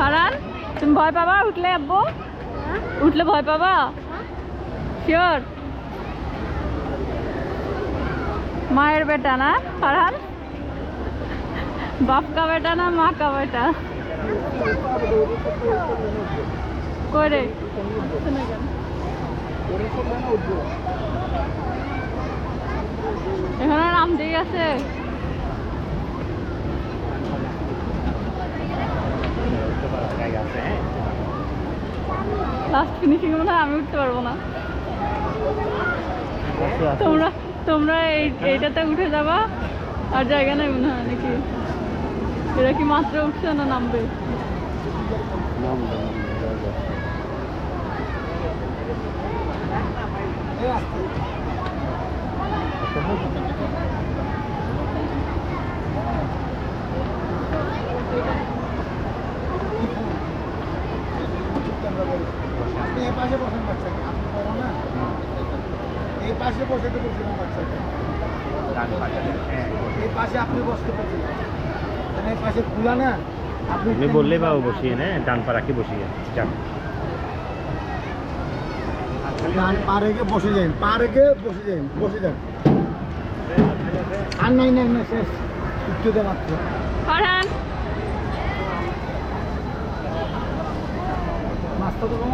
হারান তুমি ভয় পাবা? উঠলে আব্বু? উঠলে ভয় পাবা? শিওর মায়ের বেটা না ফারহান বাপ কা বেটা না মা কা বেটা করে এখানে নামতেই আছে। লাস্ট ফিনিশিং মনে হয় আমি উঠতে পারব না। তোমরা তোমরা এই এইটাতে উঠে যাবা আর জায়গা নেই মনে হয় নাকি? এরা কি মাত্র উঠছে না নামবে? আপনি পাশে বসেন বাচ্চাকে। আপনি বড় না? এই পাশে বসে তো বলছিলাম বাচ্চাকে। এই পাশে আপনি বসতে পারছেন এই পাশে খোলা না? আপনি তুমি বললেই বাবু বসিয়ে নে ডান পা রাখি বসিয়ে যান। ডান পা রেখে বসে যান পা রেখে বসে যান বসে যান। আর নাই নাই না শেষ। উচ্চতা মাত্র।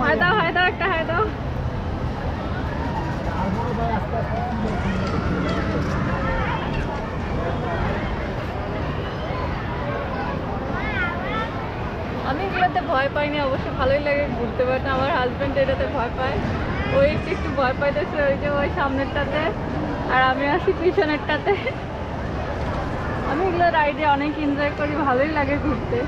হায় দাও দাও একটা দাও আমি এগুলোতে ভয় পাইনি, অবশ্য ভালোই লাগে ঘুরতে পারে আমার হাজব্যান্ড এটাতে ভয় পায়। ওই একটু ভয় পাইতেছে ওই যে ওই সামনেরটাতে, আর আমি আছি পিছনেরটাতে। আমি এগুলো রাইডে অনেক এনজয় করি, ভালোই লাগে ঘুরতে।